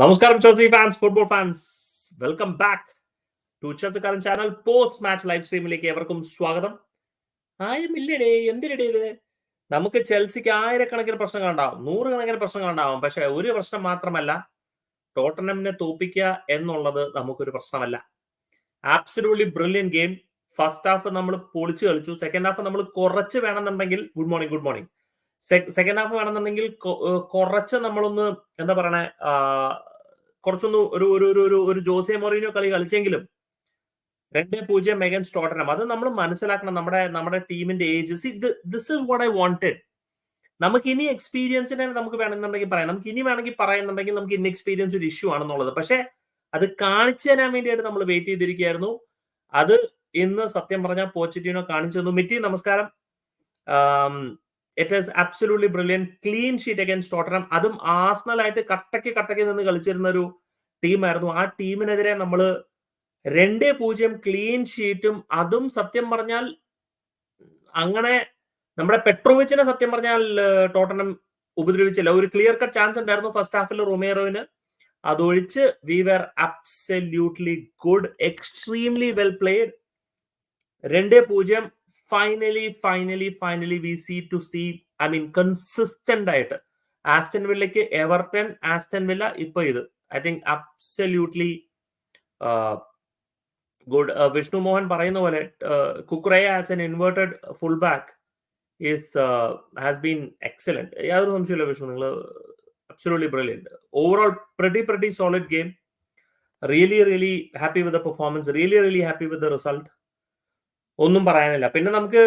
നമസ്കാരം Chelsea fans football fans welcome back to ചെൽസിക്കാരൻ channel post match live സ്ട്രീമിലേക്ക് എവർക്കും സ്വാഗതം. ആരും ഇല്ലടേ എന്തിനടേ ഇത്? നമുക്ക് ചെൽസിക്ക് ആയിരക്കണക്കിന് പ്രശ്നങ്ങൾ ഉണ്ടാവും നൂറുകണക്കിന് പ്രശ്നങ്ങൾ ഉണ്ടാവും. പക്ഷെ ഒരു പ്രശ്നം മാത്രമല്ല ടോട്ടനമിനെ തോപ്പിക്കുക എന്നുള്ളത് നമുക്കൊരു പ്രശ്നമല്ല. Absolutely brilliant game first half നമ്മൾ പൊളിച്ചു കളിച്ചു. സെക്കൻഡ് ഹാഫ് നമ്മൾ കുറച്ച് വേണമെന്നുണ്ടെങ്കിൽ good morning good morning second half വേണമെന്നുണ്ടെങ്കിൽ കുറച്ച് നമ്മളൊന്ന് എന്താ പറയണേ കുറച്ചൊന്ന് ഒരു ഒരു ഒരു ഒരു ഒരു ജോസെ മൊറീനോ കളി കളിച്ചെങ്കിലും രണ്ടേ പൂജ്യം മെഗൻ സ്റ്റോട്ടനം അത് നമ്മൾ മനസ്സിലാക്കണം നമ്മുടെ നമ്മുടെ ടീമിന്റെ age this is what I wanted നമുക്ക് ഇനി എക്സ്പീരിയൻസിനെ നമുക്ക് വേണമെന്നുണ്ടെങ്കിൽ പറയാം. നമുക്ക് ഇനി വേണമെങ്കിൽ പറയുന്നുണ്ടെങ്കിൽ നമുക്ക് ഇനി എക്സ്പീരിയൻസ് ഒരു ഇഷ്യൂ ആണെന്നുള്ളത്. പക്ഷെ അത് കാണിച്ചു തരാൻ വേണ്ടിയിട്ട് നമ്മൾ വെയിറ്റ് ചെയ്തിരിക്കുകയായിരുന്നു. അത് ഇന്ന് സത്യം പറഞ്ഞാൽ പോച്ചിറ്റീനോ കാണിച്ചു തന്നു. മിറ്റി നമസ്കാരം. It is absolutely brilliant clean sheet against Tottenham അതും ആസ്നലായിട്ട് കട്ടയ്ക്ക് കട്ടയ്ക്ക് നിന്ന് കളിച്ചിരുന്ന ഒരു ടീമായിരുന്നു ആ ടീമിനെതിരെ നമ്മൾ രണ്ടേ പൂജ്യം ക്ലീൻ ഷീറ്റും അതും സത്യം പറഞ്ഞാൽ അങ്ങനെ നമ്മുടെ പെട്രോവിച്ചിനെ സത്യം പറഞ്ഞാൽ ടോട്ടനം ഉപദ്രവിച്ചില്ല. ഒരു ക്ലിയർ കട്ട് ചാൻസ് ഉണ്ടായിരുന്നു ഫസ്റ്റ് ഹാഫിൽ റൊമേറോവിന് അതൊഴിച്ച് we were absolutely good extremely well played രണ്ടേ പൂജ്യം finally finally finally we see to see I mean consistent ആയിട്ട്. ആസ്റ്റൻ വില്ലയ്ക്ക് എവർട്ടൺ ആസ്റ്റൻ വില്ല ഇപ്പൊ ഇത്. I think absolutely good Vishnu Mohan പറയുന്ന പോലെ Cucurella as an inverted full back is has been excellent യാതൊരു സംശയമില്ല വിഷ്ണു നിങ്ങൾ അബ്സലൂട്ട്ലി ബ്രില്യന്റ് ഓവറോൾ പ്രതി പ്രതി solid game really really happy with the performance really really happy with the result ഒന്നും പറയാനില്ല. പിന്നെ നമുക്ക്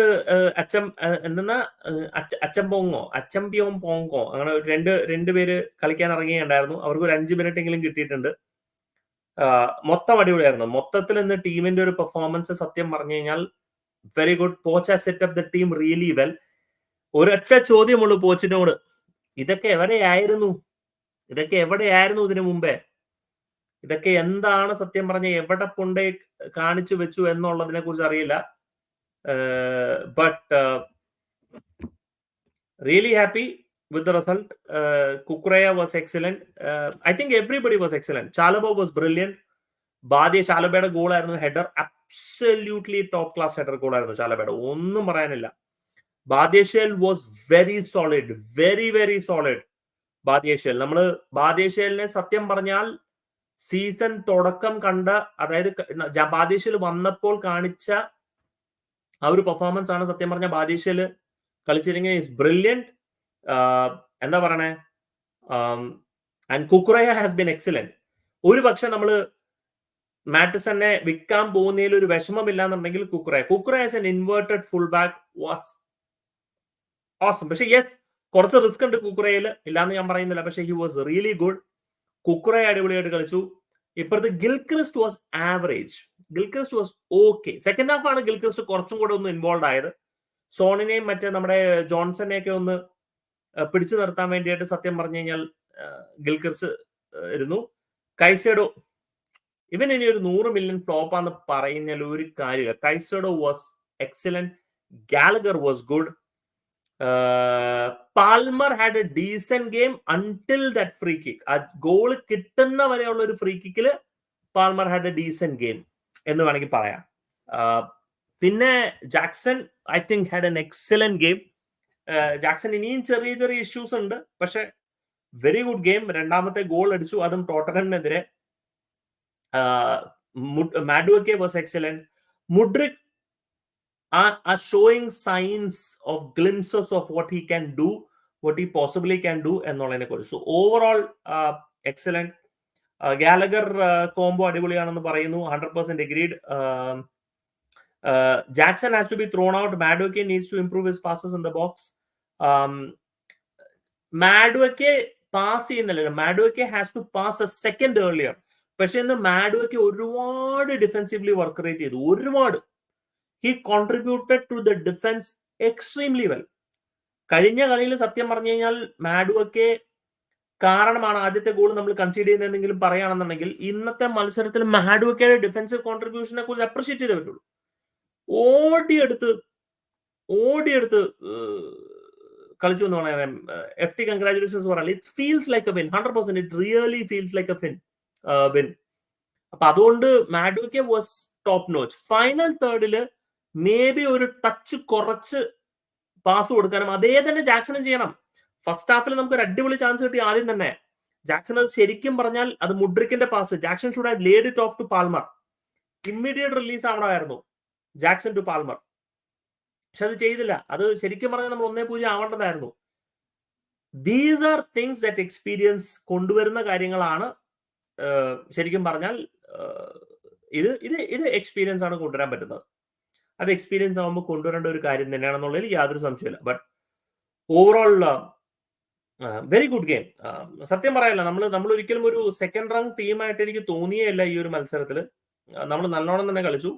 അച്ചം എന്തെന്നാ അച്ചം അച്ച- അച്ചംപോങ്ങോ അച്ചമ്പിയോം പോങ്കോ അങ്ങനെ രണ്ട് രണ്ട് പേര് കളിക്കാൻ ഇറങ്ങിയുണ്ടായിരുന്നു അവർക്ക് ഒരു അഞ്ച് മിനിറ്റ് എങ്കിലും കിട്ടിയിട്ടുണ്ട്. മൊത്തം അടിപൊളിയായിരുന്നു. മൊത്തത്തിൽ ഇന്ന് ടീമിന്റെ ഒരു പെർഫോമൻസ് സത്യം പറഞ്ഞു കഴിഞ്ഞാൽ very good Poch set up the team really well ഒരൊറ്റ ചോദ്യമുള്ളൂ പോച്ചിനോട്. ഇതൊക്കെ എവിടെയായിരുന്നു? ഇതൊക്കെ എവിടെയായിരുന്നു ഇതിനു മുമ്പേ? ഇതൊക്കെ എന്താണ് സത്യം പറഞ്ഞ എവിടെ കൊണ്ടേ കാണിച്ചു വെച്ചു എന്നുള്ളതിനെ കുറിച്ച് അറിയില്ല. But with the result. Uh, result was excellent. Uh, I think everybody was excellent. Chalaba was brilliant. ബാദ്യ ചാലബയുടെ ഗോളായിരുന്നു header absolutely top class header ഗോളായിരുന്നു ചാലബയുടെ ഒന്നും പറയാനില്ല Badiashile was very solid very very solid Badiashile നമ്മൾ ബാദ്യഷേലിനെ സത്യം പറഞ്ഞാൽ സീസൺ തുടക്കം കണ്ട അതായത് ബാദ്യഷേൽ വന്നപ്പോൾ കാണിച്ച ആ ഒരു പെർഫോമൻസ് ആണ് സത്യം പറഞ്ഞ ബാദീഷയിൽ കളിച്ചിരുന്നെങ്കിൽ ഇസ് ബ്രില്യന്റ് എന്താ പറയണേ? And Cucurella has been excellent ഒരു പക്ഷെ നമ്മൾ മാറ്റിസനെ വിൽക്കാൻ പോകുന്നതിൽ ഒരു വിഷമമില്ല എന്നുണ്ടെങ്കിൽ Cucurella. Cucurella as an inverted full back was awesome പക്ഷെ യെസ് കുറച്ച് റിസ്ക് ഉണ്ട് കുക്കുറയിൽ ഇല്ലാന്ന് ഞാൻ പറയുന്നില്ല. പക്ഷെ he was really good Cucurella അടിപൊളിയായിട്ട് കളിച്ചു. ഇപ്പുറത്ത് Gilchrist was average Gilchrist was okay second half ആണ് ഗിൽക്രിസ്റ്റ് കുറച്ചും കൂടെ ഒന്ന് ഇൻവോൾവ് ആയത്. സോണിനെയും മറ്റേ നമ്മുടെ ജോൺസനെയൊക്കെ ഒന്ന് പിടിച്ചു നിർത്താൻ വേണ്ടിയിട്ട് സത്യം പറഞ്ഞു കഴിഞ്ഞാൽ ഗിൽക്രിസ്റ്റ് ഇരുന്നു. കൈസേഡോ ഇവൻ ഇനി ഒരു നൂറ് മില്യൺ ഫ്ലോപ്പ് ആന്ന് പറയുന്ന ഒരു കാര്യമില്ല. Caicedo was excellent Gallagher was good Palmer had a decent game until that free kick ആ ഗോൾ കിട്ടുന്ന വരെയുള്ള ഒരു free കിക്കിൽ Palmer had a decent game എന്ന് വേണമെങ്കിൽ പറയാം. പിന്നെ Jackson I think had an excellent game Jackson ഇനിയും ചെറിയ ചെറിയ ഇഷ്യൂസ് ഉണ്ട്. പക്ഷെ വെരി ഗുഡ് ഗെയിം രണ്ടാമത്തെ ഗോൾ അടിച്ചു. അതും ടോട്ടനമിനെതിരെ. Madueke was excellent Mudryk ah showing signs of glimpses of what he can do what he possibly can do എന്നുള്ളതിനെ കുറിച്ച് so overall excellent Gallagher combo അടിപൊളിയാണെന്ന് പറയുന്നു. Hundred percent agreed Jackson has to be thrown out Madueke needs to improve his passes in the box Madueke pass ചെയ്യുന്നില്ല Madueke has to pass a second earlier പക്ഷെ ഇന്ന് മാഡോക്കെ ഒരുപാട് defensively work rate ചെയ്തു. ഒരുപാട്. He contributed to the defence extremely well കഴിഞ്ഞ കളിയിൽ സത്യം പറഞ്ഞു കഴിഞ്ഞാൽ മാഡുവൊക്കെ കാരണമാണ് ആദ്യത്തെ ഗോൾ നമ്മൾ കൺസീഡ് ചെയ്യുന്നതെങ്കിലും പറയുകയാണെന്നുണ്ടെങ്കിൽ ഇന്നത്തെ മത്സരത്തിൽ മാഡുവക്കയുടെ ഡിഫൻസീവ് കോൺട്രിബ്യൂഷനെ കുറിച്ച് അപ്രിഷിയേറ്റ് ചെയ്തേ പറ്റുള്ളൂ. ഓടിയെടുത്ത് ഓടിയെടുത്ത് കളിച്ചു എന്ന് പറയാം എഫ് ടി കൺഗ്രാചുലേഷൻസ് പറയാം it feels like a win hundred percent it really feels like a fine win അപ്പൊ അതുകൊണ്ട് Madueke was top notch final തേർഡിൽ maybe ഒരു ടച്ച് കുറച്ച് പാസ് കൊടുക്കാനും അതേ തന്നെ ജാക്സണും ചെയ്യണം. ഫസ്റ്റ് ഹാഫിൽ നമുക്ക് ഒരു അടിപൊളി ചാൻസ് കിട്ടി ആദ്യം തന്നെ. ജാക്സൺ അത് ശരിക്കും പറഞ്ഞാൽ അത് മുഡ്രിക്കിന്റെ pass Jackson should have laid it off to Palmer immediate release ആവണമായിരുന്നു. Jackson to Palmer പക്ഷെ അത് ചെയ്തില്ല. അത് ശരിക്കും പറഞ്ഞാൽ നമ്മൾ ഒന്നേ പൂജ്യം ആവേണ്ടതായിരുന്നു. These are things that experience കൊണ്ടുവരുന്ന കാര്യങ്ങളാണ് ശരിക്കും പറഞ്ഞാൽ ഇത് ഇത് ഇത് എക്സ്പീരിയൻസ് ആണ് കൊണ്ടുവരാൻ പറ്റുന്നത്. അത് എക്സ്പീരിയൻസ് ആകുമ്പോൾ കൊണ്ടുവരേണ്ട ഒരു കാര്യം തന്നെയാണെന്നുള്ളതിൽ യാതൊരു സംശയമില്ല but overall very good game സത്യം പറയാല്ല നമ്മൾ നമ്മൾ ഒരിക്കലും ഒരു സെക്കൻഡ് റാങ്ക് ടീമായിട്ട് എനിക്ക് തോന്നിയല്ല ഈ ഒരു മത്സരത്തിൽ നമ്മൾ നല്ലോണം തന്നെ കളിച്ചു.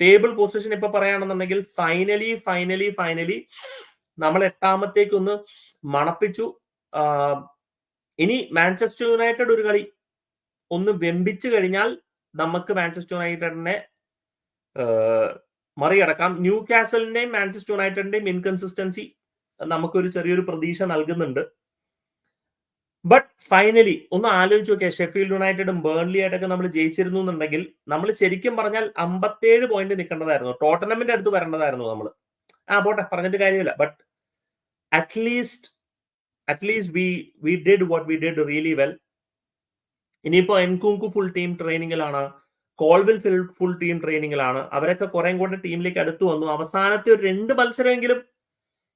ടേബിൾ പൊസിഷൻ ഇപ്പൊ പറയുകയാണെന്നുണ്ടെങ്കിൽ ഫൈനലി ഫൈനലി ഫൈനലി നമ്മൾ എട്ടാമത്തേക്ക് ഒന്ന് മണപ്പിച്ചു ഇനി മാഞ്ചസ്റ്റർ യുണൈറ്റഡ് ഒരു കളി ഒന്ന് വെമ്പിച്ചു കഴിഞ്ഞാൽ നമുക്ക് മാഞ്ചസ്റ്റർ യുണൈറ്റഡിനെ മറികടക്കാം. ന്യൂ കാസലിന്റെയും മാഞ്ചസ്റ്റർ യുണൈറ്റഡിന്റെയും ഇൻകൺസിസ്റ്റൻസി നമുക്കൊരു ചെറിയൊരു പ്രതീക്ഷ നൽകുന്നുണ്ട്. ബട്ട് ഫൈനലി ഒന്ന് ആലോചിച്ച് നോക്കിയാൽ ഷെഫീൽഡ് യുണൈറ്റഡും ബേൺലി ആയിട്ടൊക്കെ നമ്മൾ ജയിച്ചിരുന്നു എന്നുണ്ടെങ്കിൽ നമ്മൾ ശരിക്കും പറഞ്ഞാൽ അമ്പത്തേഴ് പോയിന്റ് നിൽക്കേണ്ടതായിരുന്നു. ടോട്ടനമിന്റെ അടുത്ത് വരേണ്ടതായിരുന്നു നമ്മൾ ആ പോട്ടെ പറഞ്ഞിട്ട് കാര്യമില്ല. But at least at least we we did what we did really well ഇനിയിപ്പോ എൻകുങ്കു ഫുൾ ടീം ട്രെയിനിങ്ങിലാണ് കോൾവിൽ ഫിൽ ഫുൾ ടീം ട്രെയിനിങ്ങിലാണ് അവരൊക്കെ കുറെ കൂടെ ടീമിലേക്ക് അടുത്തു വന്നു. അവസാനത്തെ ഒരു രണ്ട് മത്സരമെങ്കിലും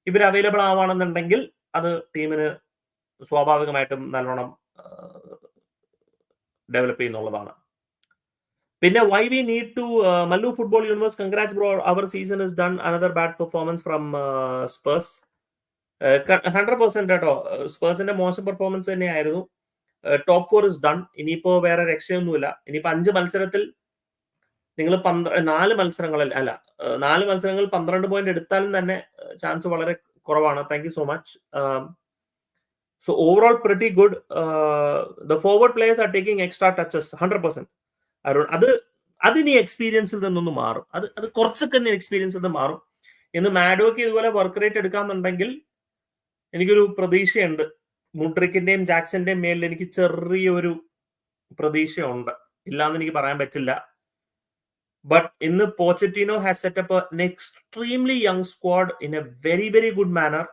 ഇവർ അവൈലബിൾ ആവുകയാണെന്നുണ്ടെങ്കിൽ അത് ടീമിന് സ്വാഭാവികമായിട്ടും നല്ലോണം ഡെവലപ്പ് ചെയ്യുന്നുള്ളതാണ്. പിന്നെ why we need to Mallu football universe congrats bro our season is done another bad performance from Spurs hundred percent കേട്ടോ. സ്പേഴ്സിന്റെ മോശം പെർഫോമൻസ് തന്നെയായിരുന്നു. ടോപ്പ് ഫോർ ഇസ് ഡൺ ഇനിയിപ്പോ വേറെ രക്ഷയൊന്നുമില്ല. ഇനിയിപ്പോ അഞ്ച് മത്സരത്തിൽ നിങ്ങൾ പന്ത്ര നാല് മത്സരങ്ങളിൽ അല്ല നാല് മത്സരങ്ങൾ പന്ത്രണ്ട് പോയിന്റ് എടുത്താലും തന്നെ ചാൻസ് വളരെ കുറവാണ്. Thank you so much so overall pretty good the forward players are taking extra touches hundred percent Arun അത് അതിനി എക്സ്പീരിയൻസിൽ നിന്നൊന്ന് മാറും. അത് അത് കുറച്ചൊക്കെ എക്സ്പീരിയൻസിൽ നിന്ന് മാറും. ഇന്ന് മാഡോക്ക് ഇതുപോലെ വർക്ക് റേറ്റ് എടുക്കാന്നുണ്ടെങ്കിൽ എനിക്കൊരു പ്രതീക്ഷയുണ്ട്. മുട്രിക്കിന്റെയും ജാക്സന്റെയും മേലിൽ എനിക്ക് ചെറിയൊരു പ്രതീക്ഷയുണ്ട്. ഇല്ലാന്ന് എനിക്ക് പറയാൻ പറ്റില്ല. ബട്ട് ഇന്ന് Pochettino has set up an extremely young squad in a very very good manner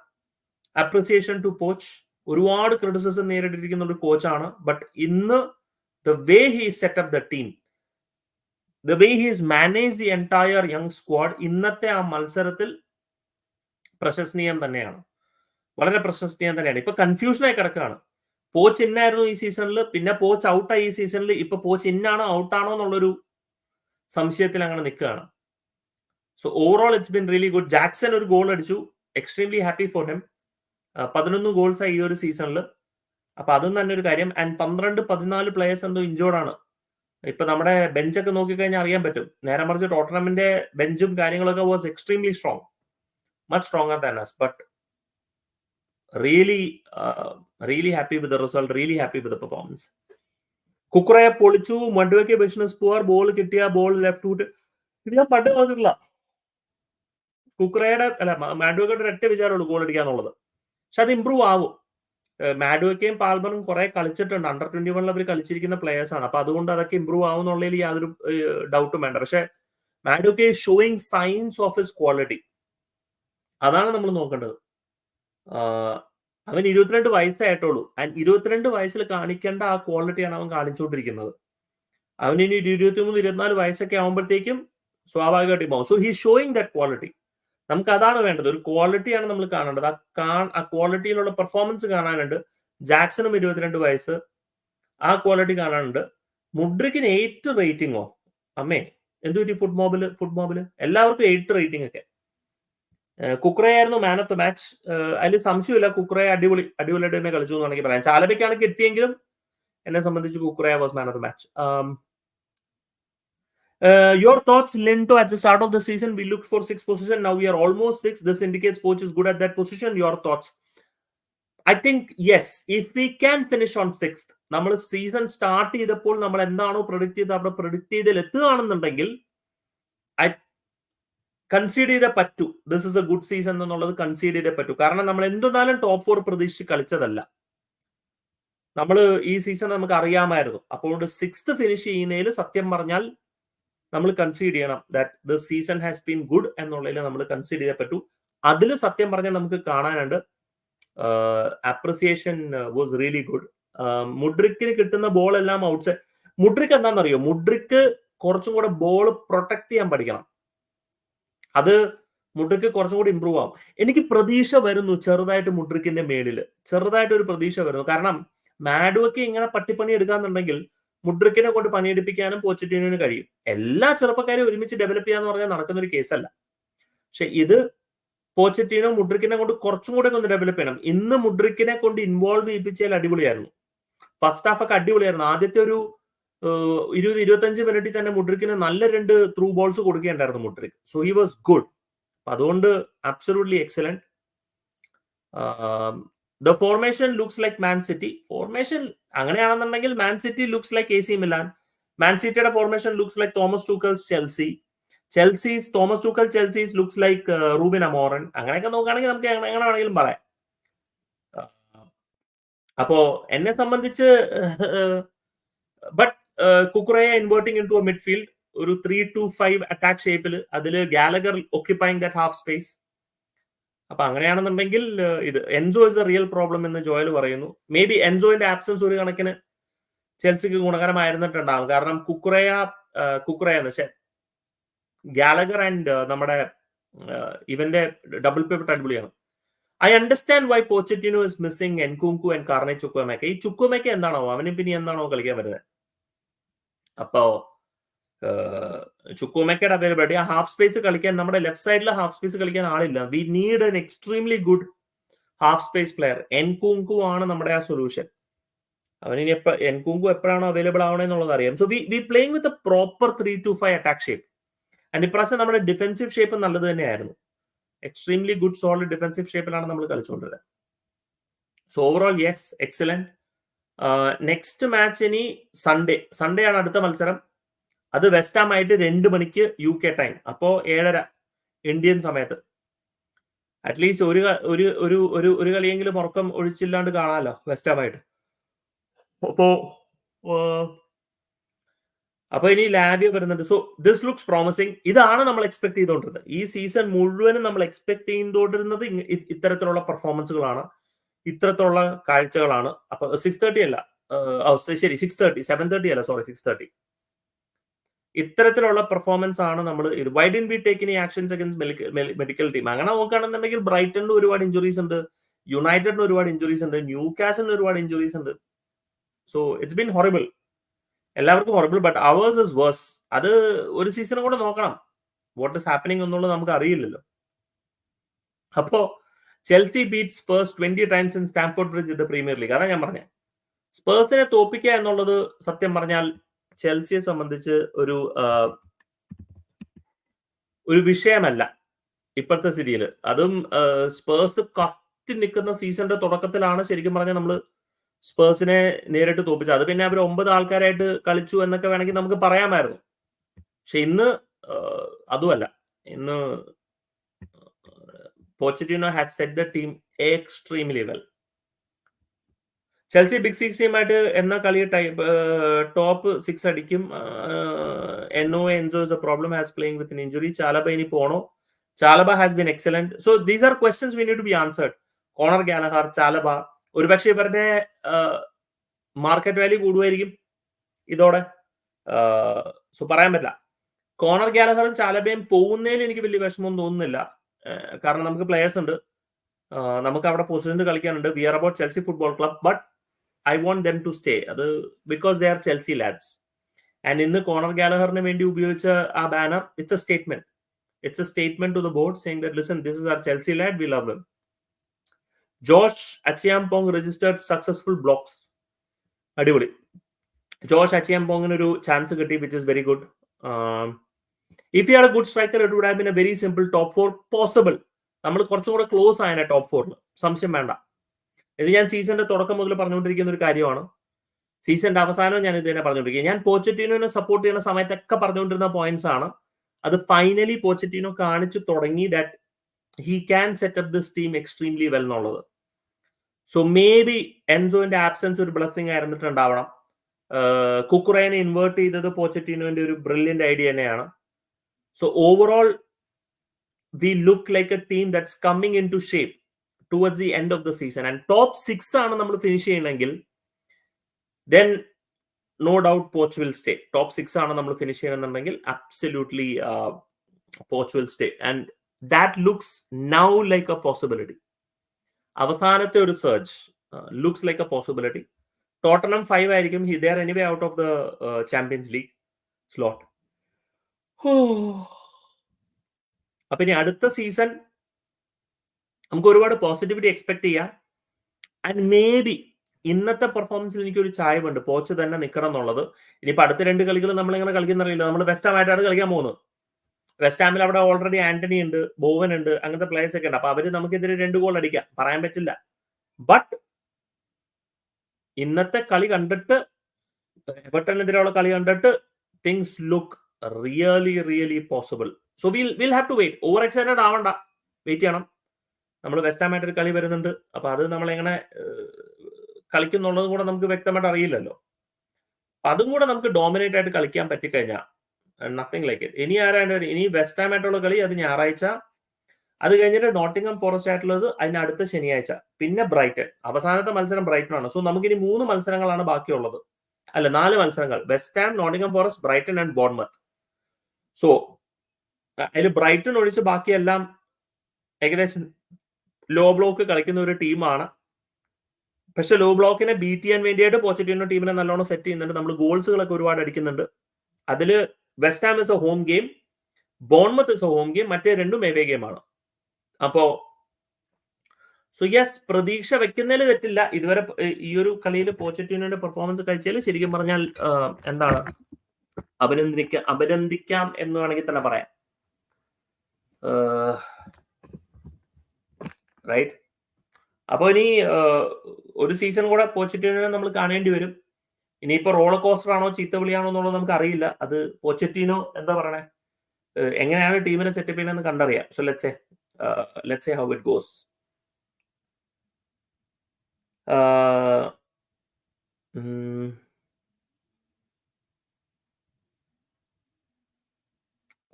appreciation to coach ഒരുപാട് ക്രിറ്റിസിസം നേരിട്ടിരിക്കുന്ന ഒരു കോച്ചാണ് ബട്ട് ഇന്ന് the way he set up the team the way he manage the entire young squad ഇന്നത്തെ ആ മത്സരത്തിൽ പ്രശസ്നീയം തന്നെയാണ്. വളരെ പ്രശസ്നീയം തന്നെയാണ്. ഇപ്പൊ കൺഫ്യൂഷനായി കിടക്കുകയാണ്. പോച്ച് ഇന്നായിരുന്നു ഈ സീസണിൽ പിന്നെ പോച്ച് ഔട്ടായി ഈ സീസണിൽ ഇപ്പൊ പോച്ച് ഇന്നാണോ ഔട്ടാണോ എന്നുള്ളൊരു സംശയത്തിൽ അങ്ങനെ നിൽക്കുകയാണ്. So overall it's been really good Jackson ഒരു ഗോൾ അടിച്ചു. എക്സ്ട്രീംലി ഹാപ്പി ഫോർ ഹിം പതിനൊന്ന് ഗോൾസ് ആയി ഈ ഒരു സീസണിൽ അപ്പൊ അതും തന്നെ ഒരു കാര്യം. ആൻഡ് പന്ത്രണ്ട് പതിനാല് പ്ലേയേഴ്സ് എന്തോ ഇഞ്ചോർഡ് ആണ്. ഇപ്പൊ നമ്മുടെ ബെഞ്ചൊക്കെ നോക്കിക്കഴിഞ്ഞാൽ അറിയാൻ പറ്റും. നേരെ മറിച്ച് ടോട്ടനമിന്റെ ബെഞ്ചും കാര്യങ്ങളൊക്കെ was extremely strong much stronger than us but really really happy with the result really happy with the performance കുക്കുറയെ പൊളിച്ചു മണ്ടുവയ്ക്ക് ബിസിനസ് പുവർ ബോൾ കിട്ടിയ ബോൾ ലെഫ്റ്റ് ഫുട്ട് ഇത് ഞാൻ പണ്ട് പറഞ്ഞിട്ടില്ല. കുക്കുറയുടെ അല്ല മാഡുവയ്ക്കോട്ട് ഒരൊറ്റ വിചാരമുള്ളൂ ഗോൾ അടിക്കാന്നുള്ളത്. പക്ഷെ അത് ഇമ്പ്രൂവ് ആവും. മാഡുവയ്ക്കയും പാൽമറും കുറെ കളിച്ചിട്ടുണ്ട്. അണ്ടർ ട്വന്റി വണ്ണിൽ അവർ കളിച്ചിരിക്കുന്ന പ്ലേയേഴ്സ് ആണ്. അപ്പൊ അതുകൊണ്ട് അതൊക്കെ ഇമ്പ്രൂവ് ആവും എന്നുള്ളതിൽ യാതൊരു ഡൗട്ടും വേണ്ട. പക്ഷെ മാഡുവയ്ക്ക് showing signs of his quality അതാണ് നമ്മൾ നോക്കേണ്ടത്. അവൻ ഇരുപത്തിരണ്ട് വയസ്സായിട്ടുള്ളൂ. ആൻഡ് ഇരുപത്തിരണ്ട് വയസ്സിൽ കാണിക്കേണ്ട ആ ക്വാളിറ്റിയാണ് അവൻ കാണിച്ചുകൊണ്ടിരിക്കുന്നത്. അവൻ ഇനി ഇരുപത്തി മൂന്ന് ഇരുപത്തിനാല് വയസ്സൊക്കെ ആകുമ്പോഴത്തേക്കും സ്വാഭാവികമായിട്ടും ആവും. So he showing that quality നമുക്ക് അതാണ് വേണ്ടത്. ഒരു ക്വാളിറ്റിയാണ് നമ്മൾ കാണേണ്ടത്. ആ കാ ആ ക്വാളിറ്റിയിലുള്ള പെർഫോമൻസ് കാണാനുണ്ട്. ജാക്സണും ഇരുപത്തിരണ്ട് വയസ്സ്. ആ ക്വാളിറ്റി കാണാനുണ്ട്. മുഡ്രിക്കിന് എയ്റ്റ് റേറ്റിംഗോ അമ്മേ എന്തു പറ്റി ഫുഡ് മോബിൽ ഫുഡ് മോബിൽ എല്ലാവർക്കും എയ്റ്റ് റേറ്റിംഗ് ഒക്കെ. കുക്രയായിരുന്നു മാൻ ഓഫ് ദ മാച്ച് അതിൽ സംശയമില്ല. കുക്രയെ അടിപൊളി അടിപൊളിയായിട്ട് തന്നെ കളിച്ചു എന്ന് വേണമെങ്കിൽ പറയാം ചാലബയ്ക്കാണ് കിട്ടിയെങ്കിലും എന്നെ സംബന്ധിച്ച് Cucurella was man of the match your thoughts Linto at the start of the season we looked for six position. Now we are almost six. This indicates coach is good at that position. Your thoughts I think yes if we can finish on six നമ്മൾ season start ചെയ്തപ്പോൾ നമ്മൾ എന്താണോ predict ചെയ്ത് അവിടെ predict ചെയ്തതിൽ എത്തുകയാണെന്നുണ്ടെങ്കിൽ concede ചെയ്തേ പറ്റൂ. This is a good season എന്നുള്ളത് കൺസീഡ് ചെയ്തേ പറ്റൂ. കാരണം നമ്മൾ എന്തെന്നാലും ടോപ്പ് ഫോർ പ്രതീക്ഷിച്ച് കളിച്ചതല്ല. നമ്മൾ ഈ സീസൺ നമുക്ക് അറിയാമായിരുന്നു. അപ്പോൾ സിക്സ്ത് ഫിനിഷ് ചെയ്യുന്നതിൽ സത്യം പറഞ്ഞാൽ നമ്മൾ കൺസീഡ് ചെയ്യണം. That the season has been good എന്നുള്ളതിൽ നമ്മൾ കൺസീഡ് ചെയ്തേ പറ്റൂ. അതിൽ സത്യം പറഞ്ഞാൽ നമുക്ക് കാണാനുണ്ട് അപ്രിസിയേഷൻ വാസ് റിയലി ഗുഡ് മുഡ്രിക്കിന് കിട്ടുന്ന ബോൾ എല്ലാം ഔട്ട്സൈഡ് മുഡ്രിക്ക് എന്താണെന്നറിയോ? മുഡ്രിക്ക് കുറച്ചും കൂടെ ബോൾ പ്രൊട്ടക്ട് ചെയ്യാൻ പഠിക്കണം. അത് മുഡ്രിക്ക് കുറച്ചും കൂടി ഇമ്പ്രൂവ് ആവും. എനിക്ക് പ്രതീക്ഷ വരുന്നു ചെറുതായിട്ട് മുഡ്രിക്കിന്റെ മേളിൽ ചെറുതായിട്ട് ഒരു പ്രതീക്ഷ വരുന്നു. കാരണം മാഡുവൊക്കെ ഇങ്ങനെ പട്ടിപ്പണി എടുക്കാന്നുണ്ടെങ്കിൽ മുഡ്രിക്കിനെ കൊണ്ട് പണിയെടുപ്പിക്കാനും പോച്ചിറ്റീനിന് കഴിയും. എല്ലാ ചെറുപ്പക്കാരെയും ഒരുമിച്ച് ഡെവലപ്പ് ചെയ്യാന്ന് പറഞ്ഞാൽ നടക്കുന്ന ഒരു കേസല്ല. പക്ഷെ ഇത് പോച്ചറ്റീനോ മുഡ്രിക്കിനെ കൊണ്ട് കുറച്ചും കൂടെ ഒന്ന് ഡെവലപ്പ് ചെയ്യണം. ഇന്ന് മുഡ്രിക്കിനെ കൊണ്ട് ഇൻവോൾവ് ചെയ്യിപ്പിച്ചാൽ അടിപൊളിയായിരുന്നു. ഫസ്റ്റ് ഹാഫ് ഒക്കെ അടിപൊളിയായിരുന്നു. ആദ്യത്തെ ഒരു ഇരുപത് ഇരുപത്തഞ്ച് മിനിറ്റിൽ തന്നെ മുഡ്രിക്കിന് നല്ല രണ്ട് through balls കൊടുക്കുകയുണ്ടായിരുന്നു Mudryk so he was good അതുകൊണ്ട് absolutely excellent the formation looks like Man City formation അങ്ങനെയാണെന്നുണ്ടെങ്കിൽ Man City looks like A C Milan Man സിറ്റിയുടെ formation looks like Thomas Tuchel's Chelsea Chelsea's Thomas Tuchel Chelsea's looks like Ruben Amorim അങ്ങനെയൊക്കെ നോക്കുകയാണെങ്കിൽ നമുക്ക് എങ്ങനെ വേണമെങ്കിലും പറയാം. അപ്പോ എന്നെ സംബന്ധിച്ച് ബട്ട് കുക്കുറയെ ഇൻവേർട്ടിംഗ് ഇൻ ടു മിഡ്ഫീൽഡ് ഒരു ത്രീ ടു ഫൈവ് അറ്റാക്ക് ഷേപ്പിൽ അതിൽ Gallagher occupying that half space അപ്പൊ അങ്ങനെയാണെന്നുണ്ടെങ്കിൽ ഇത് Enzo is a real problem എന്ന് ജോയൽ പറയുന്നു. മേ ബി എൻസോയുടെ ആബ്സെൻസ് ഒരു കണക്കിന് ചെൽസിക്ക് ഗുണകരമായിരുന്നിട്ടുണ്ടാവും. കാരണം കുക്കുറയ കുക്കുറയ എന്ന് ഗാലഗർ ആൻഡ് നമ്മുടെ ഇവന്റെ ഡബിൾ പിവറ്റ് അടിപൊളിയാണ്. I understand why Pochettino is missing Nkunku and Carney Chukwuemeka ഈ ചുക്കുമേക്ക എന്താണോ അവനും പിന്നെ എന്താണോ കളിക്കാൻ വരുന്നത്? അപ്പോ ചുക്കുമേക്കയുടെ അവൈലബിലിറ്റി ആ ഹാഫ് സ്പേസ് കളിക്കാൻ നമ്മുടെ ലെഫ്റ്റ് സൈഡിൽ ഹാഫ് സ്പേസ് കളിക്കാൻ ആളില്ല. We need an extremely good half space player. Nkunku ആണ് നമ്മുടെ ആ സൊല്യൂഷൻ. അവൻ ഇനി എപ്പോ എൻകുങ്കു എപ്പോഴാണോ അവൈലബിൾ ആവണെന്നുള്ളത് അറിയാം. So we we playing with a proper three two five attack shape. And ഇപ്രാവശ്യം നമ്മുടെ ഡിഫൻസീവ് ഷേപ്പ് നല്ലത് തന്നെയായിരുന്നു. എക്സ്ട്രീംലി ഗുഡ് സോളിഡ് ഡിഫൻസീവ് ഷേപ്പിലാണ് നമ്മൾ കളിച്ചുകൊണ്ടിരുന്നത് so overall yes excellent next match ഇനി സൺഡേ സൺഡേ ആണ് അടുത്ത മത്സരം. അത് വെസ്റ്റാം ആയിട്ട് രണ്ട് മണിക്ക് യു കെ ടൈം അപ്പോ ഏഴര ഇന്ത്യൻ സമയത്ത്. അറ്റ്ലീസ്റ്റ് ഒരു ഒരു ഒരു ഒരു ഒരു കളിയെങ്കിലും ഉറക്കം ഒഴിച്ചില്ലാണ്ട് കാണാമല്ലോ വെസ്റ്റാം ആയിട്ട്. അപ്പോ അപ്പൊ ഇനി ലാബിയ വരുന്നുണ്ട്. സോ ദിസ് ലുക്സ് പ്രോമിസിങ് ഇതാണ് നമ്മൾ എക്സ്പെക്ട് ചെയ്തുകൊണ്ടിരുന്നത് ഈ സീസൺ മുഴുവനും നമ്മൾ എക്സ്പെക്ട് ചെയ്തുകൊണ്ടിരുന്നത് ഇത്തരത്തിലുള്ള പെർഫോമൻസുകളാണ് ഇത്തരത്തിലുള്ള കാഴ്ചകളാണ്. അപ്പൊ സിക്സ് തേർട്ടി അല്ല. ശരി സിക്സ് തേർട്ടി സെവൻ തേർട്ടി അല്ല സോറി സിക്സ് തേർട്ടി ഇത്തരത്തിലുള്ള പെർഫോമൻസ് ആണ് നമ്മൾ ഇത്. Why didn't be taken actions against medical team അങ്ങനെ നോക്കുകയാണെന്നുണ്ടെങ്കിൽ ബ്രൈറ്റണിന് ഒരുപാട് ഇഞ്ചുറീസ് ഉണ്ട്. യുണൈറ്റഡിന് ഒരുപാട് ഇഞ്ചുറീസ് ഉണ്ട്. ന്യൂ കാസിന് ഒരുപാട് ഇഞ്ചുറീസ് ഉണ്ട്. സോ ഇറ്റ്സ് ബീൻ ഹൊറിബിൾ എല്ലാവർക്കും horrible but ours is worse അത് ഒരു സീസണും കൂടെ നോക്കണം. വാട്ട് ഇസ് ഹാപ്പനിങ് എന്നുള്ളത് നമുക്ക് അറിയില്ലല്ലോ. അപ്പോ Chelsea beat Spurs twenty times in Stamford Bridge ഇത് പ്രീമിയർ ലീഗ്. അതാണ് ഞാൻ പറഞ്ഞത് സ്പേഴ്സിനെ തോപ്പിക്കുക എന്നുള്ളത് സത്യം പറഞ്ഞാൽ ചെൽസിയെ സംബന്ധിച്ച് ഒരു ഒരു വിഷയമല്ല ഇപ്പോഴത്തെ സ്ഥിതിയിൽ അതും സ്പേഴ്സ് കത്തി നിൽക്കുന്ന സീസണിന്റെ തുടക്കത്തിലാണ് ശരിക്കും പറഞ്ഞാൽ നമ്മൾ സ്പേഴ്സിനെ നേരിട്ട് തോപ്പിച്ചത്. അത് പിന്നെ അവർ ഒമ്പത് ആൾക്കാരായിട്ട് കളിച്ചു എന്നൊക്കെ വേണമെങ്കിൽ നമുക്ക് പറയാമായിരുന്നു. പക്ഷെ ഇന്ന് അതുമല്ല. ഇന്ന് Pochettino has set the team extremely well. Chelsea big six ടീമായിട്ട് എന്ന കളി ടൈപ്പ് ടോപ്പ് സിക്സ് അടിക്കും. എന്നോ Enzo is a problem has playing with injury Chalobah ഇനി പോണോ? Chalobah has been excellent so these are questions we need to be answered Conor Gallagher Chalobah ഒരുപക്ഷെ ഇവരുടെ market value കൂടുമായിരിക്കും ഇതോടെ സോ പറയാൻ പറ്റില്ല. Corner ഗാലഹറും ചാലബയും പോകുന്നതിൽ എനിക്ക് വലിയ വിഷമം തോന്നുന്നില്ല. കാരണം നമുക്ക് പ്ലേയേഴ്സ് ഉണ്ട്. നമുക്ക് അവിടെ പൊസിഷനിൽ കളിക്കാനുണ്ട്. We are about Chelsea football club but I want them to stay അത് because they are Chelsea lads and ഇന്ന് കോണർ ഗാലഹറിന് വേണ്ടി ഉപയോഗിച്ച ആ banner it's a statement it's a statement to the board saying that listen this is our Chelsea lad we love Josh Acheampong registered successful blocks അടിപൊളി. Josh അച്ചിയാം പോങ്ങിന് ഒരു chance കിട്ടി which is very good if you are a good striker it would have been a very simple top four possible നമ്മൾ കുറച്ചും കൂടെ close ആയ top ഫോറിൽ സംശയം വേണ്ട. ഇത് ഞാൻ സീസണിന്റെ തുടക്കം മുതൽ പറഞ്ഞുകൊണ്ടിരിക്കുന്ന ഒരു കാര്യമാണ്. സീസണിന്റെ അവസാനം ഞാൻ ഇത് തന്നെ പറഞ്ഞുകൊണ്ടിരിക്കുക ഞാൻ പോച്ചറ്റീനോനെ സപ്പോർട്ട് ചെയ്യുന്ന സമയത്തൊക്കെ പറഞ്ഞുകൊണ്ടിരുന്ന പോയിന്റ്സ് ആണ്. അത് ഫൈനലി പോച്ചറ്റീനോ കാണിച്ചു തുടങ്ങി that he can set up this team extremely well എന്നുള്ളത്. സോ മേ ബി എൻസോന്റെ ആബ്സെൻസ് ഒരു ബ്ലസ്സിംഗ് ആയിരുന്നിട്ടുണ്ടാവണം. കുക്കുറേനെ ഇൻവേർട്ട് ചെയ്തത് പോച്ചറ്റീനോന്റെ ഒരു ബ്രില്യന്റ് ഐഡിയ തന്നെയാണ്. So overall we look like a team that's coming into shape towards the end of the season and top six ആണ് നമ്മൾ ഫിനിഷ് ചെയ്യണമെങ്കിൽ then no doubt Poch will stay top six ആണ് നമ്മൾ finish ചെയ്യണമെന്നുണ്ടെങ്കിൽ absolutely Poch will stay and that looks now like a possibility അവസാനത്തെ ഒരു search looks like a possibility Tottenham five ആയിരിക്കും. Either anyway out of the Champions League slot അപ്പൊ ഇനി അടുത്ത season നമുക്ക് ഒരുപാട് പോസിറ്റിവിറ്റി എക്സ്പെക്ട് ചെയ്യാം. ആൻഡ് മേ ബി ഇന്നത്തെ പെർഫോമൻസിൽ എനിക്ക് ഒരു ചായവുണ്ട്. പോച്ച് തന്നെ നിൽക്കണം എന്നുള്ളത്. ഇനിയിപ്പോ അടുത്ത രണ്ട് കളികൾ നമ്മൾ ഇങ്ങനെ കളിക്കുന്നറിയില്ല നമ്മൾ വെസ്റ്റ് ഹാമായിട്ടാണ് കളിക്കാൻ പോകുന്നത്. വെസ്റ്റ് ഹാമിൽ അവിടെ ഓൾറെഡി ആന്റണി ഉണ്ട് ബോവൻ ഉണ്ട് അങ്ങനത്തെ പ്ലേയേഴ്സ് ഒക്കെ ഉണ്ട്. അപ്പൊ അവർ നമുക്കെതിരെ രണ്ട് ഗോൾ അടിക്കാം. പറയാൻ പറ്റില്ല. ബട്ട് ഇന്നത്തെ കളി കണ്ടിട്ട് എവർട്ടനെതിരെയുള്ള കളി കണ്ടിട്ട് things look really really possible so will will have to wait over excited ആവണ്ട. വെയിറ്റ് ചെയ്യണം. നമ്മൾ വെസ്റ്റാമായിട്ട് ഒരു കളി വരുന്നുണ്ട്. അപ്പൊ അത് നമ്മൾ എങ്ങനെ കളിക്കുന്നുള്ളത് കൂടെ നമുക്ക് വ്യക്തമായിട്ട് അറിയില്ലല്ലോ. അതും കൂടെ നമുക്ക് ഡോമിനേറ്റ് ആയിട്ട് കളിക്കാൻ പറ്റിക്കഴിഞ്ഞാൽ നത്തിങ് ലൈക്ക് ഇറ്റ് ഇനി ആരാണ്ട് ഇനി വെസ്റ്റ് ഹാം ആയിട്ടുള്ള കളി അത് ഞായറാഴ്ച. അത് കഴിഞ്ഞിട്ട് നോട്ടിംഗം ഫോറസ്റ്റ് ആയിട്ടുള്ളത് അതിന് അടുത്ത ശനിയാഴ്ച. പിന്നെ ബ്രൈറ്റൺ അവസാനത്തെ മത്സരം ബ്രൈറ്റൺ ആണ്. സോ നമുക്കിനി മൂന്ന് മത്സരങ്ങളാണ് ബാക്കിയുള്ളത്. അല്ല നാല് മത്സരങ്ങൾ. West Ham Nottingham Forest Brighton and Bournemouth so അതിൽ ബ്രൈറ്റൺ ഒഴിച്ച് ബാക്കിയെല്ലാം ഏകദേശം ലോ ബ്ലോക്ക് കളിക്കുന്ന ഒരു ടീമാണ്. പക്ഷെ ലോ ബ്ലോക്കിനെ ബീറ്റ് ചെയ്യാൻ വേണ്ടിയിട്ട് പോസിറ്റീവ് ടീമിനെ നല്ലോണം സെറ്റ് ചെയ്യുന്നുണ്ട്. നമ്മൾ ഗോൾസുകളൊക്കെ ഒരുപാട് അടിക്കുന്നുണ്ട്. അതിൽ West Ham is a home game Bournemouth is a home game മറ്റേ രണ്ടും എവേ ഗെയിമാണ്. അപ്പോ സോ യെസ് പ്രതീക്ഷ വെക്കുന്നതിൽ തെറ്റില്ല. ഇതുവരെ ഈ ഒരു കളിയിൽ പോച്ചറ്റീനോന്റെ പെർഫോമൻസ് കഴിച്ചാൽ ശരിക്കും പറഞ്ഞാൽ എന്താണ് അഭിനന്ദിക്ക അഭിനന്ദിക്കാം എന്ന് വേണമെങ്കിൽ തന്നെ പറയാം. റൈറ്റ് അപ്പോൾ ഇനി ഒരു സീസൺ കൂടെ പോച്ചറ്റീനോനെ നമ്മൾ കാണേണ്ടി വരും. ഇനിയിപ്പോ റോളർ കോസ്റ്റർ ആണോ ചീത്തവിളിയാണോ എന്നുള്ളത് നമുക്ക് അറിയില്ല. അത് പോച്ചറ്റീനോ എന്താ പറയണേ? എങ്ങനെയാണ് ടീമിനെ സെറ്റപ്പ് ചെയ്യണമെന്ന് കണ്ടറിയാം. So let's let's how it goes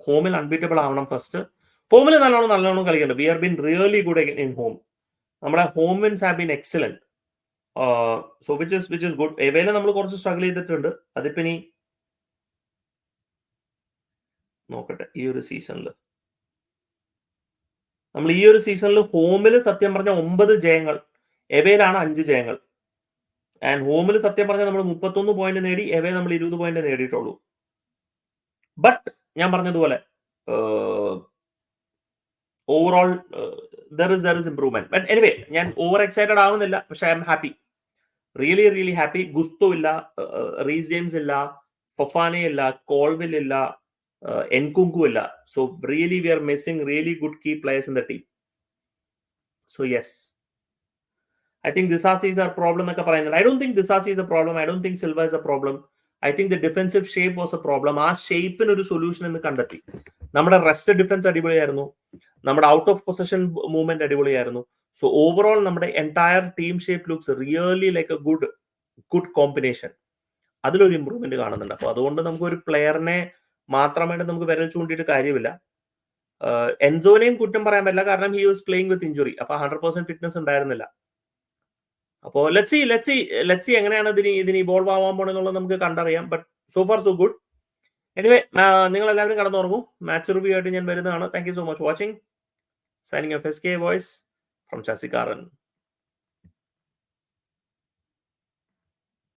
ഹോമിൽ അൺബീറ്റബിൾ ആവണം ഫസ്റ്റ് ഹോമിൽ നല്ലോണം നല്ലോണം കളിക്കുന്നുണ്ട് we are been really good in home നമ്മുടെ home wins have been excellent so which is which is good എവേല നമ്മൾ കുറച്ച് സ്ട്രഗിൾ ചെയ്തിട്ടുണ്ട്. അതിപ്പോ ഇനി നോക്കട്ടെ ഈ ഒരു സീസണിൽ നമ്മൾ ഈ ഒരു സീസണിൽ ഹോമിൽ സത്യം പറഞ്ഞ ഒമ്പത് ജയങ്ങൾ. എവയിലാണ് അഞ്ച് ജയങ്ങൾ. ആൻഡ് ഹോമിൽ സത്യം പറഞ്ഞാൽ നമ്മൾ മുപ്പത്തൊന്ന് പോയിന്റ് നേടി എവേ നമ്മൾ ഇരുപത് പോയിന്റ് നേടിയിട്ടുള്ളൂ. ബട്ട് ഞാൻ പറഞ്ഞതുപോലെ overall there is there is improvement but anyway ഞാൻ ഓവർ എക്സൈറ്റഡ് ആവുന്നില്ല പക്ഷെ I'm happy really really happy Gusto ഇല്ല റീസ് ജെയിംസ് ഇല്ല ഫൊഫാനെ ഇല്ല കോൾവിൽ ഇല്ല എൻകുങ്കു ഇല്ല. So really we are missing really good key players in the team so yes I think Disasi is our problem എന്നൊക്കെ പറയുന്നത് I don't think Disasi is a problem I don't think Silva is a problem I think the defensive shape was a problem ആ ഷേപ്പിന് ഒരു solution എന്ന് കണ്ടെത്തി. നമ്മുടെ rest defence അടിപൊളിയായിരുന്നു. നമ്മുടെ ഔട്ട് ഓഫ് പൊസിഷൻ മൂവ്മെന്റ് അടിപൊളിയായിരുന്നു. സോ ഓവറോൾ നമ്മുടെ entire team shape looks really like a good good combination അതിലൊരു ഇമ്പ്രൂവ്മെന്റ് കാണുന്നുണ്ട്. അപ്പൊ അതുകൊണ്ട് നമുക്ക് ഒരു പ്ലെയറിനെ മാത്രമായിട്ട് നമുക്ക് വിരൽ ചൂണ്ടിയിട്ട് കാര്യമില്ല. എൻസോനെയും കുറ്റം പറയാൻ പറ്റില്ല. കാരണം he was playing with injury അപ്പൊ ഹൺഡ്രഡ് പെർസെന്റ് ഫിറ്റ്നസ് ഉണ്ടായിരുന്നില്ല. അപ്പോ ലെറ്റ്സി ലെറ്റ്സി ലെറ്റ്സി എങ്ങനെയാണ് ഇതിന് ഇതിന് ഇവോൾവ് ആവാൻ പോണെന്നുള്ളത് നമുക്ക് കണ്ടറിയാം. But so far so good anyway നിങ്ങൾ എല്ലാവരും കടന്നുറങ്ങും. മാച്ച് റിവ്യൂ ആയിട്ട് ഞാൻ വരുന്നതാണ്. Thank you so much watching signing F S K voice from ചാസിക്കാറൻ